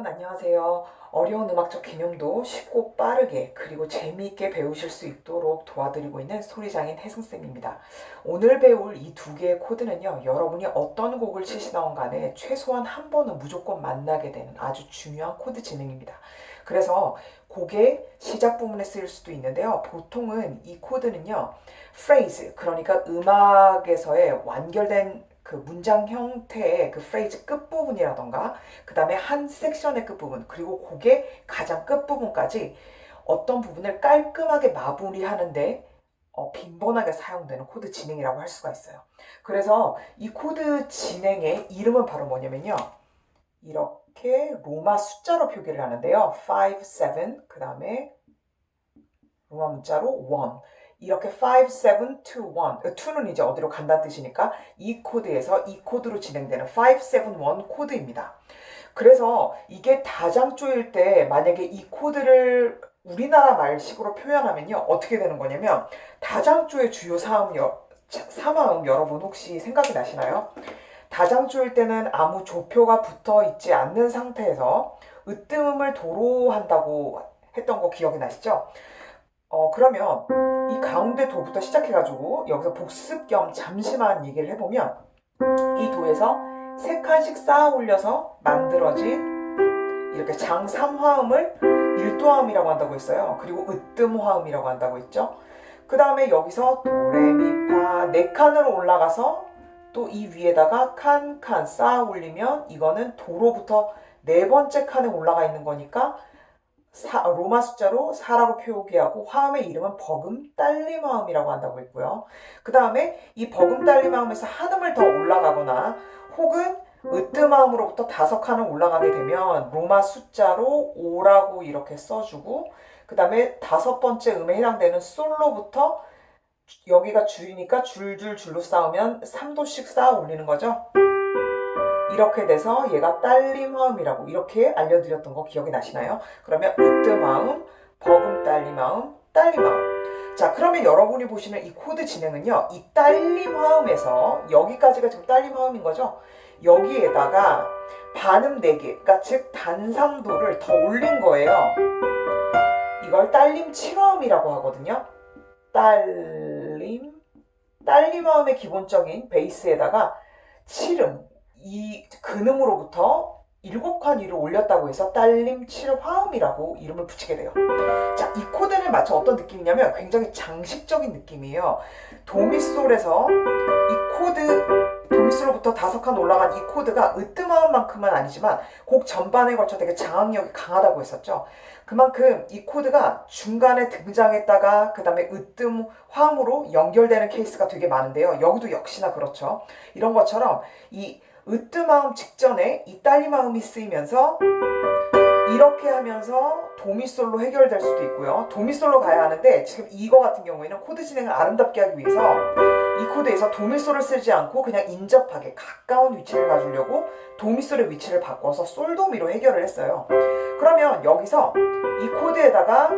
여러분 안녕하세요. 어려운 음악적 개념도 쉽고 빠르게 그리고 재미있게 배우실 수 있도록 도와드리고 있는 소리장인 혜승쌤입니다. 오늘 배울 이 두 개의 코드는요. 여러분이 어떤 곡을 치시던 간에 최소한 한 번은 무조건 만나게 되는 아주 중요한 코드 진행입니다. 그래서 곡의 시작 부분에 쓰일 수도 있는데요. 보통은 이 코드는요. phrase 그러니까 음악에서의 완결된 그 문장 형태의 그 phrase 끝부분이라던가 그 다음에 한 섹션의 끝부분 그리고 곡의 가장 끝부분까지 어떤 부분을 깔끔하게 마무리하는데 어, 빈번하게 사용되는 코드 진행이라고 할 수가 있어요. 그래서 이 코드 진행의 이름은 바로 뭐냐면요. 이렇게 로마 숫자로 표기를 하는데요. 5, 7, 그 다음에 로마 문자로 1. 이렇게 5, 7, 2, 1. 2는 이제 어디로 간다는 뜻이니까 이 코드에서 이 코드로 진행되는 5, 7, 1 코드입니다. 그래서 이게 다장조일 때 만약에 이 코드를 우리나라 말식으로 표현하면요. 어떻게 되는 거냐면 다장조의 주요 사음, 여, 사마음 여러분 혹시 생각이 나시나요? 다장조일 때는 아무 조표가 붙어 있지 않는 상태에서 으뜸음을 도로 한다고 했던 거 기억이 나시죠? 어, 그러면 이 가운데 도부터 시작해가지고 여기서 복습 겸 잠시만 얘기를 해보면 이 도에서 세 칸씩 쌓아 올려서 만들어진 이렇게 장삼화음을 일도화음이라고 한다고 했어요. 그리고 으뜸화음이라고 한다고 했죠. 그 다음에 여기서 도레미파 네 칸으로 올라가서 또 이 위에다가 칸 칸 쌓아 올리면 이거는 도로부터 네 번째 칸에 올라가 있는 거니까 사, 로마 숫자로 4라고 표기하고 화음의 이름은 버금 딸림 화음이라고 한다고 했고요. 그 다음에 이 버금 딸림 화음에서 한 음을 더 올라가거나 혹은 으뜸 화음으로부터 다섯 칸을 올라가게 되면 로마 숫자로 5라고 이렇게 써주고 그 다음에 다섯 번째 음에 해당되는 솔로부터 여기가 줄이니까 줄줄 줄로 쌓으면 3도씩 쌓아 올리는 거죠. 이렇게 돼서 얘가 딸림 화음이라고 이렇게 알려드렸던 거 기억이 나시나요? 그러면 으뜸 화음, 버금 딸림 화음, 딸림 화음. 자, 그러면 여러분이 보시는 이 코드 진행은요, 이 딸림 화음에서 여기까지가 지금 딸림 화음인 거죠? 여기에다가 반음 4개, 그러니까 즉 단삼도를 더 올린 거예요. 이걸 딸림 7화음이라고 하거든요. 딸림, 딸림 화음의 기본적인 베이스에다가 7음, 이 근음으로부터 일곱 칸 위로 올렸다고 해서 딸림 7화음이라고 이름을 붙이게 돼요. 자, 이 코드를 맞춰 어떤 느낌이냐면 굉장히 장식적인 느낌이에요. 도미솔에서 이 코드, 도미솔로부터 다섯 칸 올라간 이 코드가 으뜸화음만큼은 아니지만 곡 전반에 걸쳐 되게 장악력이 강하다고 했었죠. 그만큼 이 코드가 중간에 등장했다가 그 다음에 으뜸 화음으로 연결되는 케이스가 되게 많은데요. 여기도 역시나 그렇죠. 이런 것처럼 이 으뜸마음 직전에 이 딸리마음이 쓰이면서 이렇게 하면서 도미솔로 해결될 수도 있고요. 도미솔로 가야 하는데 지금 이거 같은 경우에는 코드 진행을 아름답게 하기 위해서 이 코드에서 도미솔을 쓰지 않고 그냥 인접하게 가까운 위치를 가주려고 도미솔의 위치를 바꿔서 솔도미로 해결을 했어요. 그러면 여기서 이 코드에다가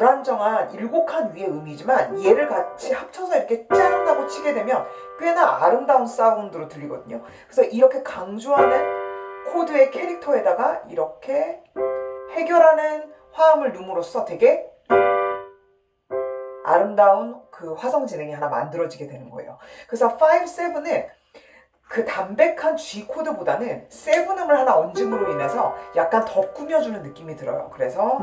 불안정한 일곱 칸 위의 음이지만 얘를 같이 합쳐서 이렇게 짠 하고 치게 되면 꽤나 아름다운 사운드로 들리거든요. 그래서 이렇게 강조하는 코드의 캐릭터에다가 이렇게 해결하는 화음을 넣음으로써 되게 아름다운 그 화성 진행이 하나 만들어지게 되는 거예요. 그래서 5, 7은 그 담백한 G 코드보다는 세븐음을 하나 얹음으로 인해서 약간 더 꾸며주는 느낌이 들어요. 그래서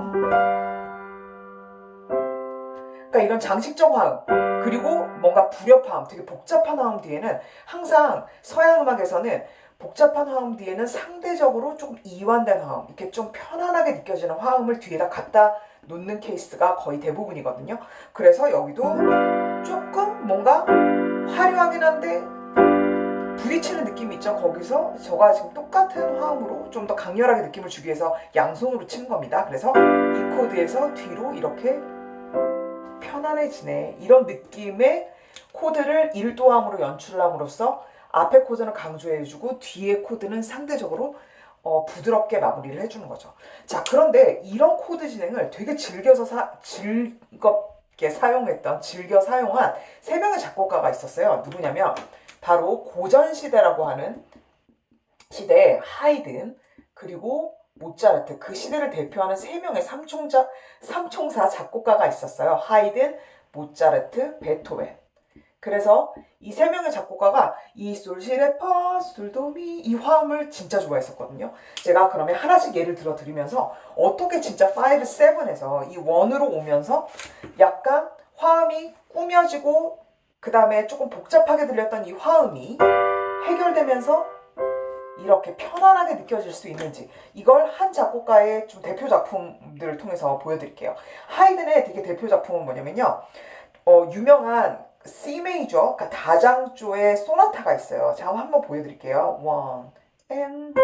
그러니까 이런 장식적 화음 그리고 뭔가 불협화음 되게 복잡한 화음 뒤에는 항상 서양 음악에서는 복잡한 화음 뒤에는 상대적으로 조금 이완된 화음 이렇게 좀 편안하게 느껴지는 화음을 뒤에다 갖다 놓는 케이스가 거의 대부분이거든요. 그래서 여기도 조금 뭔가 화려하긴 한데 부딪히는 느낌이 있죠. 거기서 저가 지금 똑같은 화음으로 좀 더 강렬하게 느낌을 주기 위해서 양손으로 치는 겁니다. 그래서 이 코드에서 뒤로 이렇게 편안해지네. 이런 느낌의 코드를 일도함으로 연출함으로써 앞에 코드는 강조해주고 뒤에 코드는 상대적으로 어, 부드럽게 마무리를 해주는 거죠. 자, 그런데 이런 코드 진행을 되게 즐겨서 사, 즐겁게 사용했던, 즐겨 사용한 세 명의 작곡가가 있었어요. 누구냐면 바로 고전 시대라고 하는 시대에 하이든 그리고 모차르트 그 시대를 대표하는 세 명의 삼총자 삼총사 작곡가가 있었어요. 하이든, 모차르트, 베토벤. 그래서 이 세 명의 작곡가가 이 솔시레파, 솔도미 이 화음을 진짜 좋아했었거든요. 제가 그러면 하나씩 예를 들어 드리면서 어떻게 진짜 5, 7에서 이 원으로 오면서 약간 화음이 꾸며지고 그 다음에 조금 복잡하게 들렸던 이 화음이 해결되면서 이렇게 편안하게 느껴질 수 있는지 이걸 한 작곡가의 좀 대표 작품들을 통해서 보여드릴게요. 하이든의 되게 대표 작품은 뭐냐면요. 어, 유명한 C 메이저, 그러니까 다장조의 소나타가 있어요. 자, 한번 보여드릴게요. One and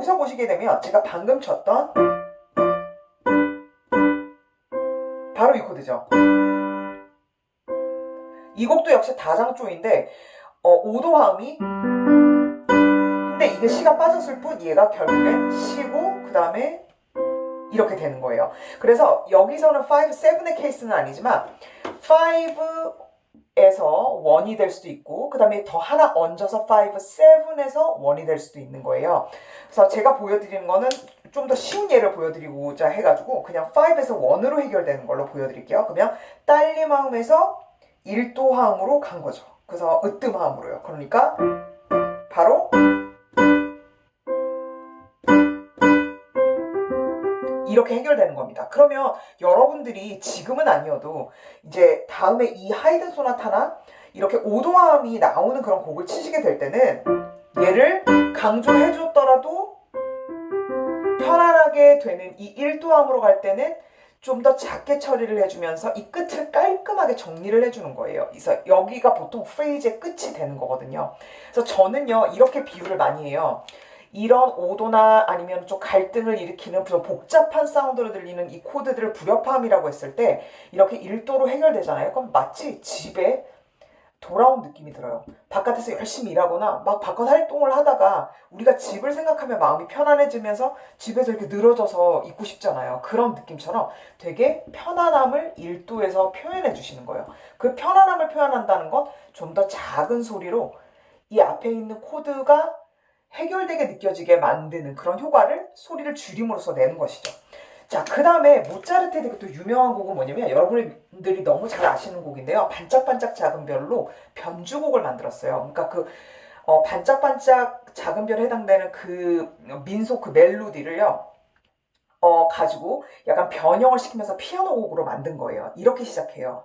여기서 보시게 되면 제가 방금 쳤던 바로 이 코드죠. 이 곡도 역시 다장조인데 어, 5도 화음이 근데 이게 시가 빠졌을 뿐 얘가 결국엔 시고 그 다음에 이렇게 되는 거예요. 그래서 여기서는 5, 7의 케이스는 아니지만 5 에서 1이 될 수도 있고 그 다음에 더 하나 얹어서 5, 7에서 1이 될 수도 있는 거예요. 그래서 제가 보여드리는 거는 좀 더 쉬운 예를 보여드리고자 해가지고 그냥 5에서 1으로 해결되는 걸로 보여드릴게요. 그러면 딸림 화음에서 1도 화음으로 간 거죠. 그래서 으뜸 화음으로요. 그러니까 바로 이렇게 해결되는 겁니다. 그러면 여러분들이 지금은 아니어도 이제 다음에 이 하이든 소나타나 이렇게 5도 화음이 나오는 그런 곡을 치시게 될 때는 얘를 강조해 줬더라도 편안하게 되는 이 1도 화음으로 갈 때는 좀 더 작게 처리를 해주면서 이 끝을 깔끔하게 정리를 해주는 거예요. 그래서 여기가 보통 프레이즈의 끝이 되는 거거든요. 그래서 저는요 이렇게 비유를 많이 해요. 이런 오도나 아니면 좀 갈등을 일으키는 좀 복잡한 사운드로 들리는 이 코드들을 불협화음이라고 했을 때 이렇게 1도로 해결되잖아요. 그럼 마치 집에 돌아온 느낌이 들어요. 바깥에서 열심히 일하거나 막 바깥 활동을 하다가 우리가 집을 생각하면 마음이 편안해지면서 집에서 이렇게 늘어져서 있고 싶잖아요. 그런 느낌처럼 되게 편안함을 1도에서 표현해 주시는 거예요. 그 편안함을 표현한다는 건 좀 더 작은 소리로 이 앞에 있는 코드가 해결되게 느껴지게 만드는 그런 효과를 소리를 줄임으로써 내는 것이죠. 자, 그 다음에 모차르트의 되게 또 유명한 곡은 뭐냐면 여러분들이 너무 잘 아시는 곡인데요. 반짝반짝 작은 별로 변주곡을 만들었어요. 그러니까 그 어, 반짝반짝 작은 별에 해당되는 그 민속 그 멜로디를요. 어, 가지고 약간 변형을 시키면서 피아노 곡으로 만든 거예요. 이렇게 시작해요.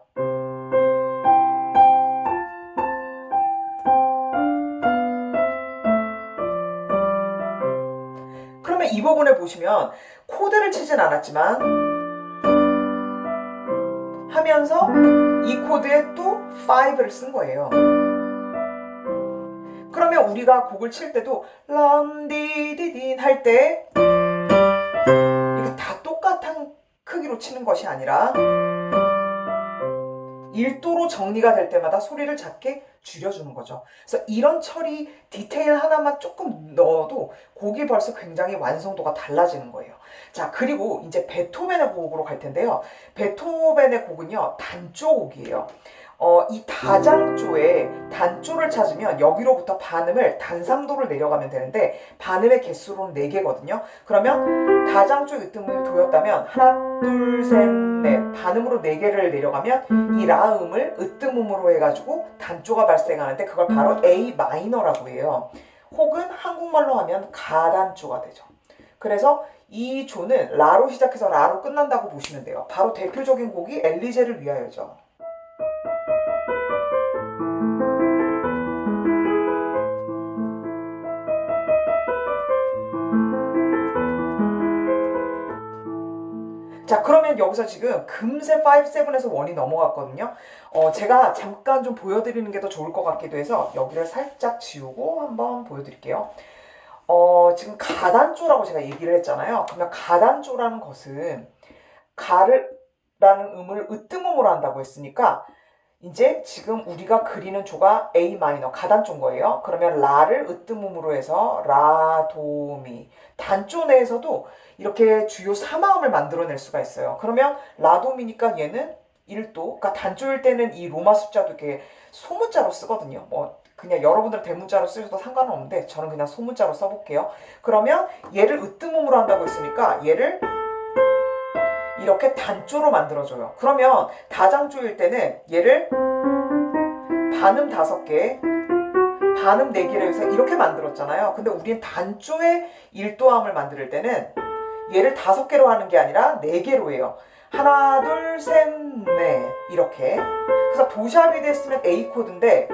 그러면 이 부분을 보시면 코드를 치진 않았지만 하면서 이 코드에 또 5를 쓴 거예요. 그러면 우리가 곡을 칠 때도 람디디딘 할 때 이게 다 똑같은 크기로 치는 것이 아니라 1도로 정리가 될 때마다 소리를 작게 줄여주는 거죠. 그래서 이런 처리 디테일 하나만 조금 넣어도 곡이 벌써 굉장히 완성도가 달라지는 거예요. 자, 그리고 이제 베토벤의 곡으로 갈 텐데요. 베토벤의 곡은요, 단조곡이에요. 어, 이 다장조에 단조를 찾으면 여기로부터 반음을 단삼도를 내려가면 되는데 반음의 개수로는 4개거든요. 그러면 다장조 으뜸음이 도였다면 하나, 둘, 셋, 넷 반음으로 4개를 내려가면 이 라음을 으뜸음으로 해가지고 단조가 발생하는데 그걸 바로 A 마이너라고 해요. 혹은 한국말로 하면 가단조가 되죠. 그래서 이 조는 라로 시작해서 라로 끝난다고 보시면 돼요. 바로 대표적인 곡이 엘리제를 위하여죠. 그러면 여기서 지금 금세 5, 7에서 1이 넘어갔거든요. 어, 제가 잠깐 좀 보여드리는 게 더 좋을 것 같기도 해서 여기를 살짝 지우고 한번 보여드릴게요. 어, 지금 가단조라고 제가 얘기를 했잖아요. 그러면 가단조라는 것은 가를 라는 음을 으뜸음으로 한다고 했으니까 이제 지금 우리가 그리는 조가 A 마이너 가단조인 거예요. 그러면 라를 으뜸음으로 해서 라, 도, 미. 단조 내에서도 이렇게 주요 3마음을 만들어낼 수가 있어요. 그러면 라 도 미니까 얘는 1도. 그러니까 단조일 때는 이 로마 숫자도 이렇게 소문자로 쓰거든요. 뭐 그냥 여러분들 대문자로 쓰셔도 상관은 없는데 저는 그냥 소문자로 써볼게요. 그러면 얘를 으뜸음으로 한다고 했으니까 얘를 이렇게 단조로 만들어줘요. 그러면 다장조일 때는 얘를 반음 다섯 개, 반음 네 개를 해서 이렇게 만들었잖아요. 근데 우리는 단조의 일도함을 만들 때는 얘를 다섯 개로 하는 게 아니라 네 개로 해요. 하나, 둘, 셋, 넷 이렇게. 그래서 도샵이 됐으면 A 코드인데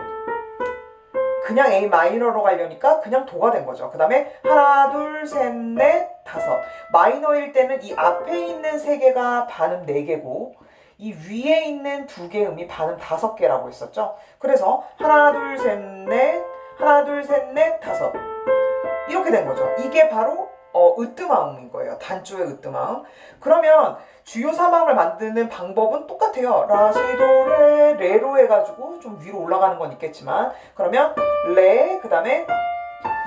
그냥 A 마이너로 가려니까 그냥 도가 된 거죠. 그 다음에 하나, 둘, 셋, 넷, 다섯. 마이너일 때는 이 앞에 있는 세 개가 반음 네 개고 이 위에 있는 두개 음이 반음 다섯 개라고 했었죠. 그래서 하나, 둘, 셋, 넷, 하나, 둘, 셋, 넷, 다섯. 이렇게 된 거죠. 이게 바로 어, 으뜸마음인 거예요. 단조의 으뜸마음. 그러면 주요 사망을 만드는 방법은 똑같아요. 라시도레 레로 해가지고 좀 위로 올라가는 건 있겠지만 그러면 레 그다음에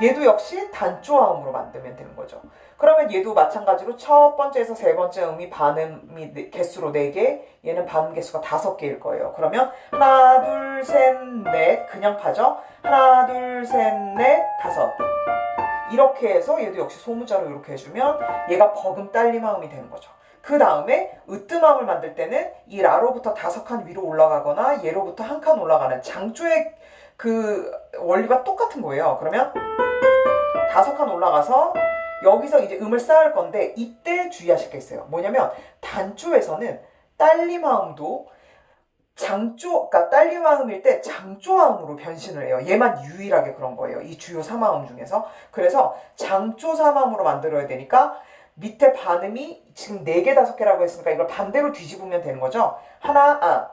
얘도 역시 단조화음으로 만들면 되는 거죠. 그러면 얘도 마찬가지로 첫 번째에서 세 번째 음이 반음이 네- 개수로 4개, 얘는 반음 개수가 5개일 거예요. 그러면 하나, 둘, 셋, 넷 그냥 파죠. 하나, 둘, 셋, 넷, 다섯. 이렇게 해서 얘도 역시 소문자로 이렇게 해주면 얘가 버금 딸리마음이 되는 거죠. 그 다음에 으뜸함을 만들 때는 이 라로부터 다섯 칸 위로 올라가거나 얘로부터 한 칸 올라가는 장조의 그 원리가 똑같은 거예요. 그러면 다섯 칸 올라가서 여기서 이제 음을 쌓을 건데 이때 주의하실 게 있어요. 뭐냐면 단조에서는 딸리마음도 장조, 그러니까 딸리마음일 때 장조화음으로 변신을 해요. 얘만 유일하게 그런 거예요. 이 주요 사마음 중에서. 그래서 장조 사마음으로 만들어야 되니까 밑에 반음이 지금 4개, 5개라고 했으니까 이걸 반대로 뒤집으면 되는 거죠. 하나, 아,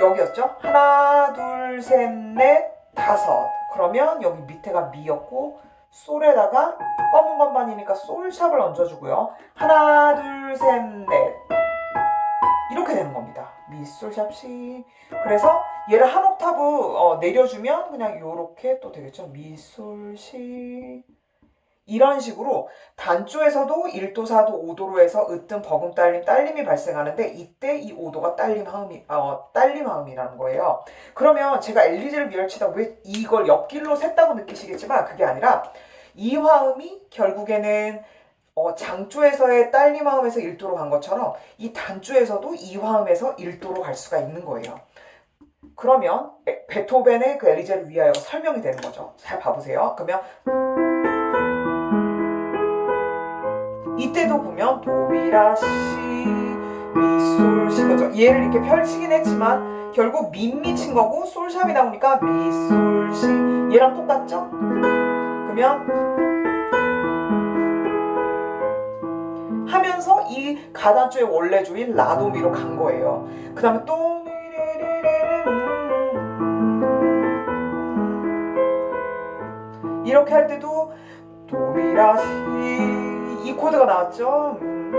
여기였죠? 하나, 둘, 셋, 넷, 다섯. 그러면 여기 밑에가 미였고, 솔에다가 검은 건반이니까 솔샵을 얹어주고요. 하나, 둘, 셋, 넷. 이렇게 되는 겁니다. 미 솔샵 시. 그래서 얘를 한 옥타브 어, 내려주면 그냥 요렇게 또 되겠죠. 미 솔시. 이런 식으로 단조에서도 1도, 4도, 5도로 해서 으뜸, 버금, 딸림, 딸림이 발생하는데 이때 이 5도가 딸림 하음이, 어, 딸림 하음이라는 거예요. 그러면 제가 엘리제를 미열치다 왜 이걸 옆길로 샜다고 느끼시겠지만 그게 아니라 이 화음이 결국에는 어, 장조에서의 딸림 화음에서 1도로 간 것처럼 이 단조에서도 이 화음에서 1도로 갈 수가 있는 거예요. 그러면 에- 베토벤의 그 엘리제를 위하여 설명이 되는 거죠. 잘 봐보세요. 그러면 이때도 보면 도미라시 미솔시 거죠. 얘를 이렇게 펼치긴 했지만 결국 밋밋친 거고 솔샵이 나오니까 미솔시 얘랑 똑같죠? 그러면 하면서 이 가단조의 원래 주인 라도미로 간 거예요. 그 다음에 또 이렇게 할 때도 도미라시 이 코드가 나왔죠. 음.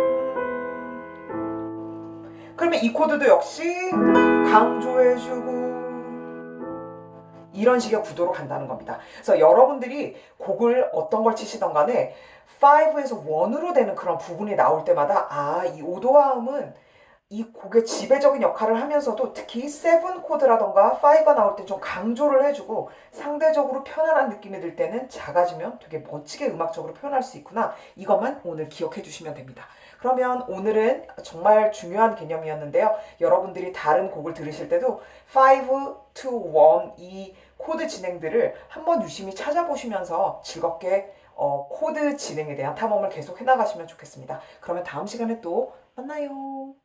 그러면 이 코드도 역시 강조해주고 이런 식의 구도로 간다는 겁니다. 그래서 여러분들이 곡을 어떤 걸 치시던 간에 5에서 1으로 되는 그런 부분이 나올 때마다 아, 이 오도화음은 이 곡의 지배적인 역할을 하면서도 특히 7 코드라던가 5가 나올 때 좀 강조를 해주고 상대적으로 편안한 느낌이 들 때는 작아지면 되게 멋지게 음악적으로 표현할 수 있구나. 이것만 오늘 기억해 주시면 됩니다. 그러면 오늘은 정말 중요한 개념이었는데요. 여러분들이 다른 곡을 들으실 때도 5 to 1이 코드 진행들을 한번 유심히 찾아보시면서 즐겁게 어, 코드 진행에 대한 탐험을 계속 해나가시면 좋겠습니다. 그러면 다음 시간에 또 만나요.